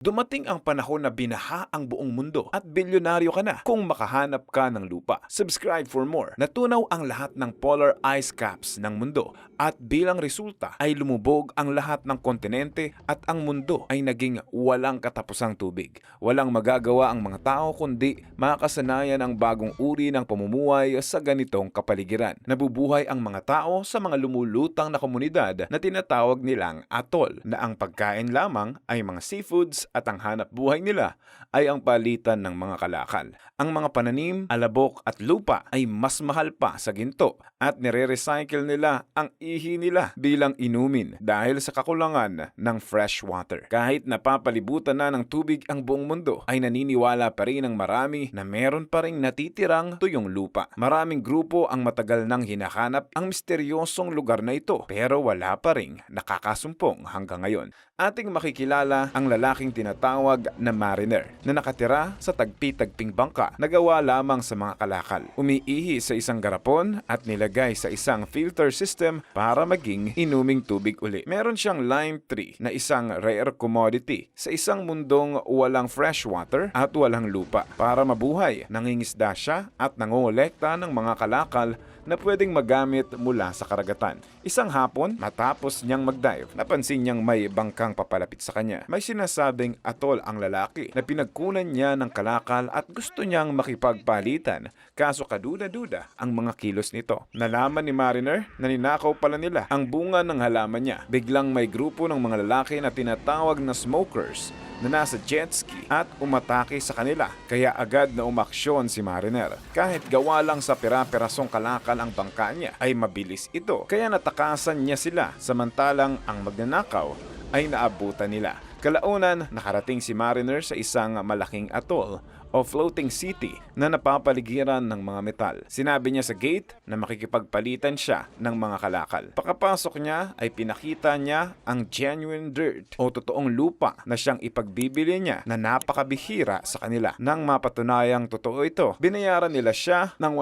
Dumating ang panahon na binaha ang buong mundo at bilyonaryo ka na kung makahanap ka ng lupa. Subscribe for more. Natunaw ang lahat ng polar ice caps ng mundo at bilang resulta ay lumubog ang lahat ng kontinente at ang mundo ay naging walang katapusang tubig. Walang magagawa ang mga tao kundi makasanayan ang bagong uri ng pamumuhay sa ganitong kapaligiran. Nabubuhay ang mga tao sa mga lumulutang na komunidad na tinatawag nilang atol na ang pagkain lamang ay mga seafoods at ang hanap buhay nila ay ang palitan ng mga kalakal. Ang mga pananim, alabok at lupa ay mas mahal pa sa ginto at nire-recycle nila ang ihi nila bilang inumin dahil sa kakulangan ng fresh water. Kahit napapalibutan na ng tubig ang buong mundo, ay naniniwala pa rin ang marami na meron pa rin natitirang tuyong lupa. Maraming grupo ang matagal nang hinahanap ang misteryosong lugar na ito pero wala pa rin nakakasumpong hanggang ngayon. Ating makikilala ang lalaking tinatawag na mariner na nakatira sa tagpi-tagping bangka na gawa lamang sa mga kalakal. Umiihi sa isang garapon at nilagay sa isang filter system para maging inuming tubig uli. Meron siyang lime tree na isang rare commodity sa isang mundong walang fresh water at walang lupa. Para mabuhay, nangingisda siya at nangongolekta ng mga kalakal na pwedeng magamit mula sa karagatan. Isang hapon, matapos niyang mag-dive, napansin niyang may bangkang papalapit sa kanya. May sinasabing atol ang lalaki na pinagkunan niya ng kalakal at gusto niyang makipagpalitan. Kaso kaduda-duda ang mga kilos nito. Nalaman ni Mariner na ninakaw pala nila ang bunga ng halaman niya. Biglang may grupo ng mga lalaki na tinatawag na smokers na nasa jet ski at umatake sa kanila. Kaya agad na umaksyon si Mariner. Kahit gawa lang sa pira-pirasong kalakal ang bangka niya, ay mabilis ito. Kaya natakasan niya sila samantalang ang magnanakaw ay naabutan nila. Kalaunan, nakarating si Mariner sa isang malaking atoll o floating city na napapaligiran ng mga metal. Sinabi niya sa gate na makikipagpalitan siya ng mga kalakal. Pagkapasok niya ay pinakita niya ang genuine dirt o totoong lupa na siyang ipagbibili niya na napakabihira sa kanila. Nang mapatunayang totoo ito, binayaran nila siya ng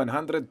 124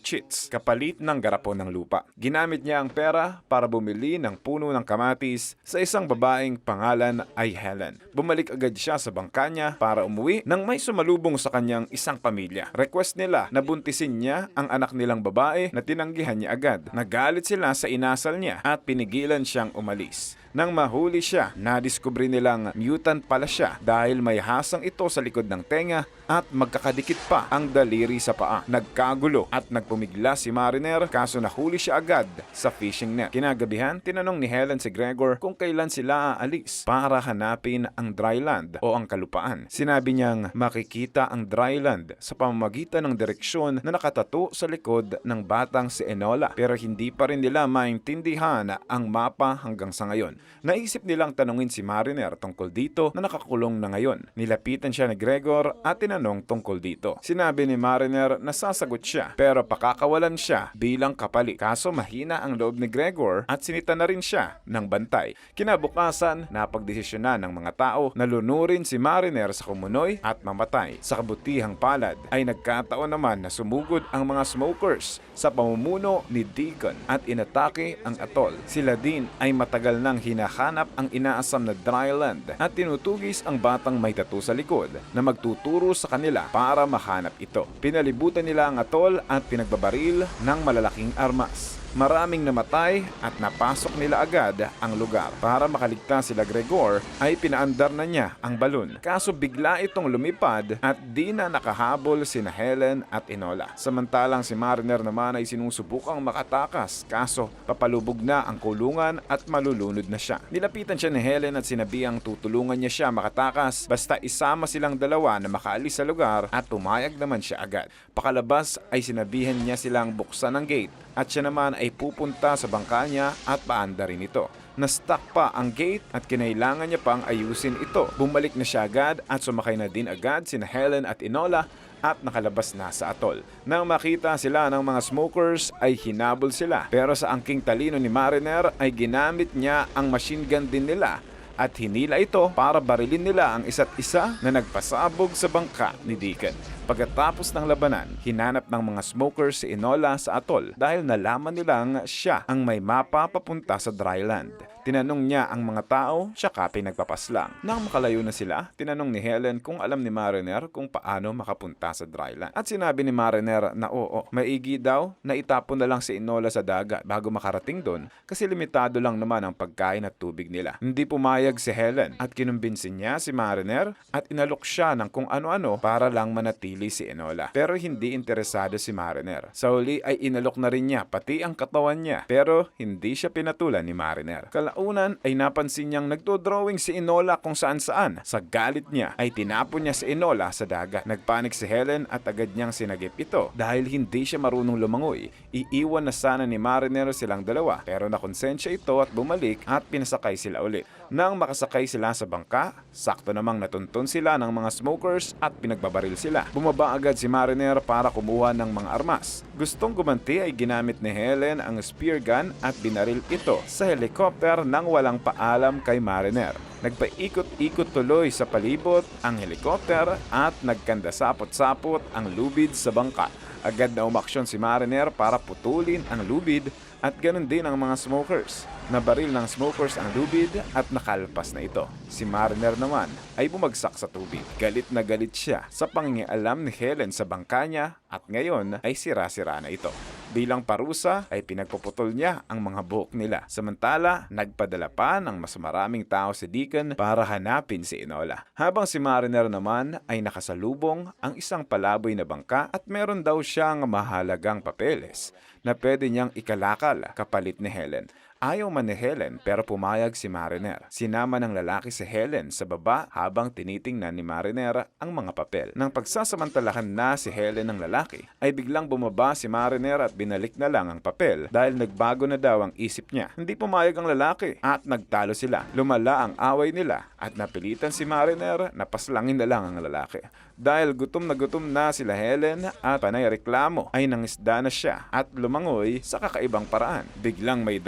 chits kapalit ng garapon ng lupa. Ginamit niya ang pera para bumili ng puno ng kamatis sa isang babaeng pangalan ay Helen. Bumalik agad siya sa bangka niya para umuwi nang may sumalubong sa kanyang isang pamilya. Request nila na buntisin niya ang anak nilang babae na tinanggihan niya agad. Nagalit sila sa inasal niya at pinigilan siyang umalis. Nang mahuli siya, nadiskubre nilang mutant pala siya dahil may hasang ito sa likod ng tenga at magkakadikit pa ang daliri sa paa. Nagkagulo at nagpumigla si Mariner kaso nahuli siya agad sa fishing net. Kinagabihan, tinanong ni Helen si Gregor kung kailan sila aalis para hanapin ang dry land o ang kalupaan. Sinabi niyang makikita ang dry land sa pamamagitan ng direksyon na nakatato sa likod ng batang si Enola pero hindi pa rin nila maintindihan ang mapa hanggang sa ngayon. Naisip nilang tanungin si Mariner tungkol dito na nakakulong na ngayon. Nilapitan siya ni Gregor at tinanong tungkol dito. Sinabi ni Mariner na sasagot siya pero pakakawalan siya bilang kapalit. Kaso mahina ang loob ni Gregor at sinita na rin siya ng bantay. Kinabukasan, napagdesisyonan ng mga tao na lunurin si Mariner sa kumunoy at mamatay. Sa kabutihang palad ay nagkataon naman na sumugod ang mga smokers sa pamumuno ni Deacon at inatake ang atol. Sila din ay matagal nang hinahanap ang inaasam na dry land at tinutugis ang batang may tattoo sa likod na magtuturo sa kanila para mahanap ito. Pinalibutan nila ang atol at pinagbabaril ng malalaking armas. Maraming namatay at napasok nila agad ang lugar. Para makaligtas sila Gregor ay pinaandar na niya ang balon. Kaso bigla itong lumipad at di na nakahabol sina Helen at Enola. Samantalang si Mariner naman ay sinusubukang makatakas kaso papalubog na ang kulungan at malulunod na siya. Nilapitan siya ni Helen at sinabihang tutulungan niya siya makatakas basta isama silang dalawa na makaalis sa lugar at pumayag naman siya agad. Pakalabas ay sinabihan niya silang buksan ang gate at siya naman ay pupunta sa bangka niya at paanda rin ito. Na-stuck pa ang gate at kinailangan niya pang ayusin ito. Bumalik na siya agad at sumakay na din agad sina Helen at Enola at nakalabas na sa atol. Nang makita sila ng mga smokers ay hinabol sila. Pero sa angking talino ni Mariner ay ginamit niya ang machine gun din nila at hinila ito para barilin nila ang isa't isa na nagpasabog sa bangka ni Deacon. Pagkatapos ng labanan, hinanap ng mga smokers si Enola sa atol dahil nalaman nilang siya ang may mapa papunta sa dry land. Tinanong niya ang mga tao, tsaka pinagpapaslang. Nang makalayo na sila, tinanong ni Helen kung alam ni Mariner kung paano makapunta sa dryland. At sinabi ni Mariner na oo, maigi daw na itapon na lang si Enola sa dagat bago makarating doon kasi limitado lang naman ang pagkain at tubig nila. Hindi pumayag si Helen at kinumbinsin niya si Mariner at inalok siya ng kung ano-ano para lang manatili si Enola. Pero hindi interesado si Mariner. Sa huli ay inalok na rin niya pati ang katawan niya pero hindi siya pinatulan ni Mariner. Kalaunan ay napansin niyang nagdo-drawing si Enola kung saan saan. Sa galit niya ay tinapon niya si Enola sa dagat. Nagpanik si Helen at agad niyang sinagip ito. Dahil hindi siya marunong lumangoy, iiwan na sana ni Mariner silang dalawa. Pero nakonsensya ito at bumalik at pinasakay sila ulit. Nang makasakay sila sa bangka, sakto namang natuntun sila ng mga smokers at pinagbabaril sila. Bumaba agad si Mariner para kumuha ng mga armas. Gustong gumanti ay ginamit ni Helen ang spear gun at binaril ito sa helicopter nang walang paalam kay Mariner. Nagpaikot-ikot tuloy sa palibot ang helicopter at nagkandasapot-sapot ang lubid sa bangka. Agad na umaksyon si Mariner para putulin ang lubid at ganun din ang mga smokers. Nabaril ng smokers ang lubid at nakalpas na ito. Si Mariner naman ay bumagsak sa tubig. Galit na galit siya sa pangingialam ni Helen sa bangka niya at ngayon ay sira-sira na ito. Bilang parusa ay pinagpuputol niya ang mga buhok nila. Samantala, nagpadala pa ng mas maraming tao si Deacon para hanapin si Enola. Habang si Mariner naman ay nakasalubong ang isang palaboy na bangka at meron daw siyang mahalagang papeles na pwede niyang ikalakal kapalit ni Helen. Ayaw man ni Helen pero pumayag si Mariner. Sinama ng lalaki si Helen sa baba habang tinitingnan ni Mariner ang mga papel. Nang pagsasamantalahan na si Helen ng lalaki, ay biglang bumaba si Mariner at binalik na lang ang papel dahil nagbago na daw ang isip niya. Hindi pumayag ang lalaki at nagtalo sila. Lumala ang away nila at napilitan si Mariner na paslangin na lang ang lalaki. Dahil gutom na gutom na sila Helen at panay reklamo ay nangisda na siya at lumangoy sa kakaibang paraan. Biglang may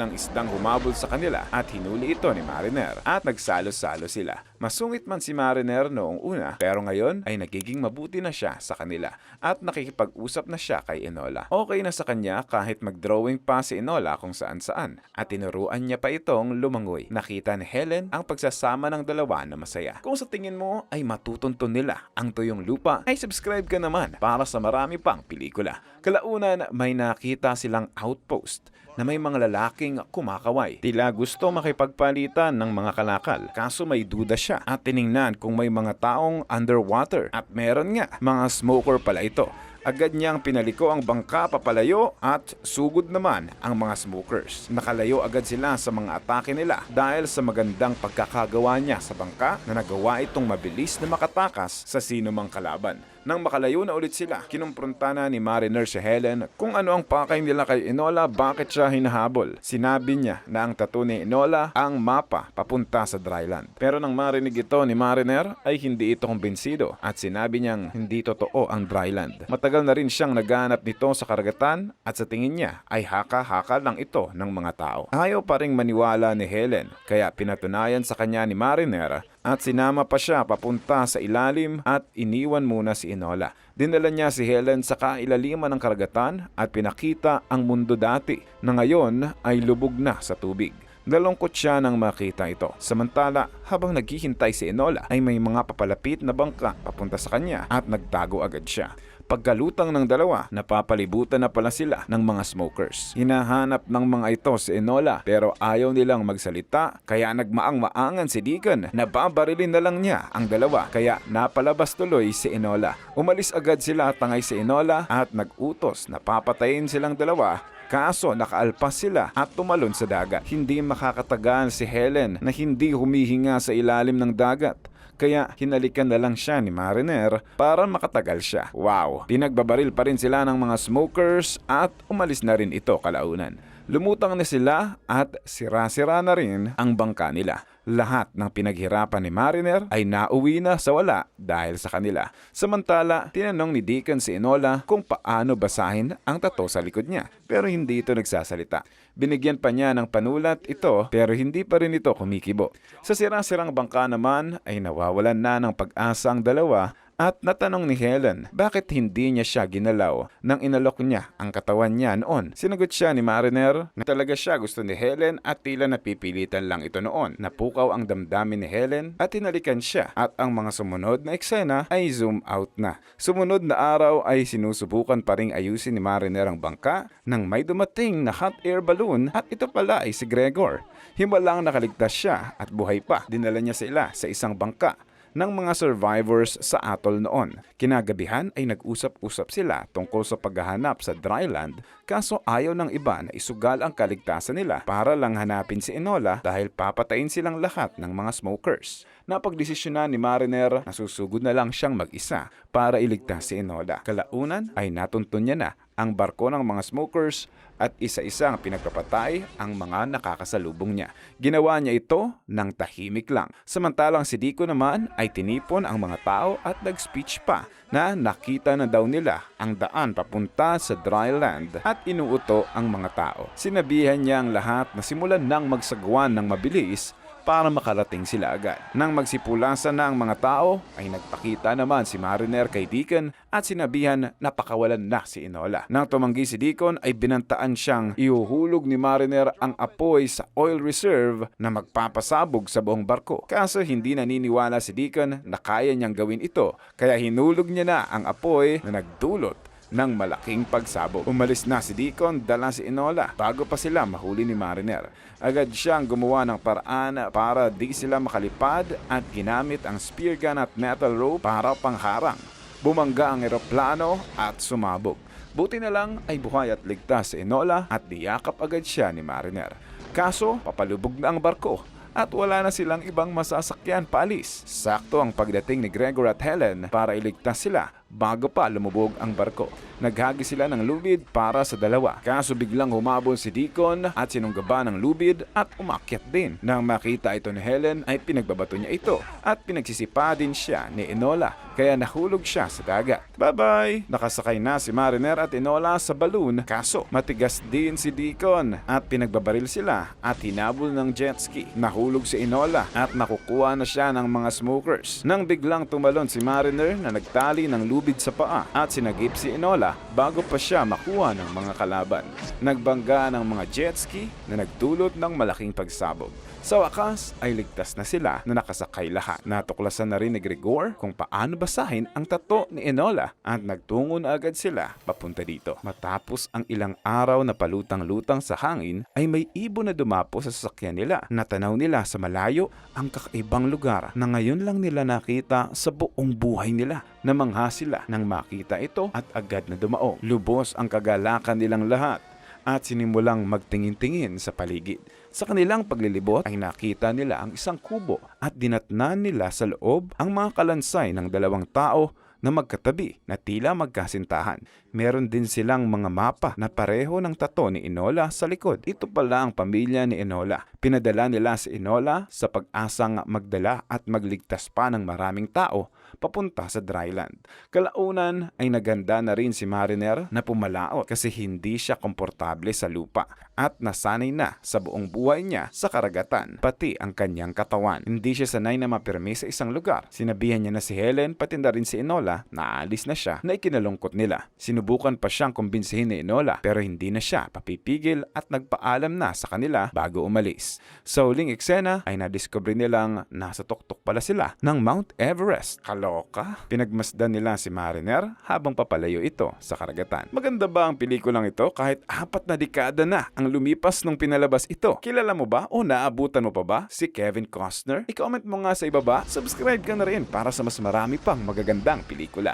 dambuhalang isdang humabol sa kanila at hinuli ito ni Mariner at nagsalo-salo sila. Masungit man si Mariner noong una pero ngayon ay nagiging mabuti na siya sa kanila at nakikipag-usap na siya kay Enola. Okay na sa kanya kahit mag-drawing pa si Enola kung saan saan at tinuruan niya pa itong lumangoy. Nakita ni Helen ang pagsasama ng dalawa na masaya. Kung sa tingin mo ay matutunto nila ang tuyong lupa, ay subscribe ka naman para sa marami pang pelikula. Kalaunan may nakita silang outpost na may mga lalaking kumakaway. Tila gusto makipagpalitan ng mga kalakal. Kaso may duda siya at tiningnan kung may mga taong underwater. At meron nga, mga smoker pala ito. Agad niyang pinaliko ang bangka papalayo at sugod naman ang mga smokers. Nakalayo agad sila sa mga atake nila dahil sa magandang pagkakagawa niya sa bangka na nagawa itong mabilis na makatakas sa sino mang kalaban. Nang makalayo na ulit sila, kinumpronta na ni Mariner si Helen kung ano ang pakay nila kay Enola bakit siya hinahabol. Sinabi niya na ang tattoo ni Enola ang mapa papunta sa dryland. Pero nang marinig ito ni Mariner ay hindi ito kumbinsido at sinabi niyang hindi totoo ang dryland. Matagal na rin siyang naghanap nito sa karagatan at sa tingin niya ay haka-haka lang ito ng mga tao. Ayaw pa ring maniwala ni Helen kaya pinatunayan sa kanya ni Mariner at sinama pa siya papunta sa ilalim at iniwan muna si Enola. Dinala niya si Helen sa kailaliman ng karagatan at pinakita ang mundo dati na ngayon ay lubog na sa tubig. Nalungkot siya nang makita ito. Samantala, habang naghihintay si Enola ay may mga papalapit na bangka papunta sa kanya at nagtago agad siya. Pagkalutang ng dalawa, napapalibutan na pala sila ng mga smokers. Hinahanap ng mga ito si Enola pero ayaw nilang magsalita kaya nagmaang-maangan si Deacon na babarilin na lang niya ang dalawa kaya napalabas tuloy si Enola. Umalis agad sila tangay si Enola at nagutos na papatayin silang dalawa Kaso nakaalpas sila at tumalon sa dagat. Hindi makakatagal si Helen na hindi humihinga sa ilalim ng dagat. Kaya hinalikan na lang siya ni Mariner para makatagal siya. Wow! Pinagbabaril pa rin sila ng mga smokers at umalis na rin ito kalaunan. Lumutang na sila at sira-sira na rin ang bangka nila. Lahat ng pinaghirapan ni Mariner ay nauwi na sa wala dahil sa kanila. Samantala, tinanong ni Deacon si Enola kung paano basahin ang tato sa likod niya. Pero hindi ito nagsasalita. Binigyan pa niya ng panulat ito pero hindi pa rin ito kumikibo. Sa sira-sirang bangka naman ay nawawalan na ng pag-asa ang dalawa At natanong ni Helen, bakit hindi niya siya ginalaw nang inalok niya ang katawan niya noon? Sinagot siya ni Mariner na talaga siya gusto ni Helen at tila napipilitan lang ito noon. Napukaw ang damdamin ni Helen at tinalikan siya at ang mga sumunod na eksena ay zoom out na. Sumunod na araw ay sinusubukan pa ring ayusin ni Mariner ang bangka nang may dumating na hot air balloon at ito pala ay si Gregor. Himalang nakaligtas siya at buhay pa. Dinala niya sila sa isang bangka ng mga survivors sa atol noon. Kinagabihan ay nag-usap-usap sila tungkol sa paghahanap sa dry land kaso ayaw ng iba na isugal ang kaligtasan nila para lang hanapin si Enola dahil papatayin silang lahat ng mga smokers. Napagdesisyonan ni Mariner na susugod na lang siyang mag-isa para iligtas si Enola. Kalaunan ay natuntun niya na ang barko ng mga smokers at isa-isang pinagpapatay ang mga nakakasalubong niya. Ginawa niya ito ng tahimik lang. Samantalang si Dico naman ay tinipon ang mga tao at nag-speech pa na nakita na daw nila ang daan papunta sa dry land at inuuto ang mga tao. Sinabihan niya ang lahat na simulan nang magsagwan ng mabilis para makarating sila agad. Nang magsipulasan na ang mga tao, ay nagpakita naman si Mariner kay Deacon at sinabihan na pakawalan na si Enola. Nang tumanggi si Deacon ay binantaan siyang ihuhulog ni Mariner ang apoy sa oil reserve na magpapasabog sa buong barko. Kaso hindi naniniwala si Deacon na kaya niyang gawin ito kaya hinulog niya na ang apoy na nagdulot ng malaking pagsabog. Umalis na si Deacon, dala si Enola bago pa sila mahuli ni Mariner. Agad siyang gumawa ng paraan para di sila makalipad at ginamit ang spear gun at metal rope para pangharang. Bumangga ang eroplano at sumabog. Buti na lang ay buhay at ligtas si Enola at diyakap agad siya ni Mariner. Kaso, papalubog na ang barko at wala na silang ibang masasakyan paalis. Sakto ang pagdating ni Gregor at Helen para iligtas sila bago pa lumubog ang barko. Naghagi sila ng lubid para sa dalawa. Kaso biglang humabol si Deacon at sinunggaba ng lubid at umakyat din. Nang makita ito ni Helen ay pinagbabato niya ito at pinagsisipa din siya ni Enola kaya nahulog siya sa dagat. Bye-bye! Nakasakay na si Mariner at Enola sa balloon kaso matigas din si Deacon at pinagbabaril sila at hinabol ng jet ski. Nahulog si Enola at nakukuha na siya ng mga smokers. Nang biglang tumalon si Mariner na nagtali ng lubid sa paa at sinagip si Enola bago pa siya makuha ng mga kalaban. Nagbangga ng mga jet ski na nagdulot ng malaking pagsabog. Sa wakas ay ligtas na sila na nakasakay lahat. Natuklasan na rin ni Gregor kung paano basahin ang tato ni Enola at nagtungo na agad sila papunta dito. Matapos ang ilang araw na palutang-lutang sa hangin ay may ibon na dumapo sa sasakyan nila. Natanaw nila sa malayo ang kakaibang lugar na ngayon lang nila nakita sa buong buhay nila. Namangha sila nang makita ito at agad na dumaong. Lubos ang kagalakan nilang lahat at sinimulang magtingin-tingin sa paligid. Sa kanilang paglilibot ay nakita nila ang isang kubo at dinatnan nila sa loob ang mga kalansay ng dalawang tao na magkatabi na tila magkasintahan. Meron din silang mga mapa na pareho ng tato ni Enola sa likod. Ito pala ang pamilya ni Enola. Pinadala nila si Enola sa pag-asang magdala at magligtas pa ng maraming tao papunta sa dryland. Kalaunan ay naganda na rin si Mariner na pumalaot kasi hindi siya komportable sa lupa at nasanay na sa buong buhay niya sa karagatan, pati ang kanyang katawan. Hindi siya sanay na mapirmi sa isang lugar. Sinabihan niya na si Helen pati na rin si Enola na aalis na siya na ikinalungkot nila. Sinubukan pa siyang kumbinsihin ni Enola pero hindi na siya papipigil at nagpaalam na sa kanila bago umalis. Sa huling eksena ay nadiskubre nilang nasa tuktok pala sila ng Mount Everest. Kaloka? Pinagmasdan nila si Mariner habang papalayo ito sa karagatan. Maganda ba ang pelikulang ito kahit apat na dekada na ang lumipas nung pinalabas ito? Kilala mo ba o naabutan mo pa ba si Kevin Costner? I-comment mo nga sa ibaba, subscribe ka na rin para sa mas marami pang magagandang pelikula.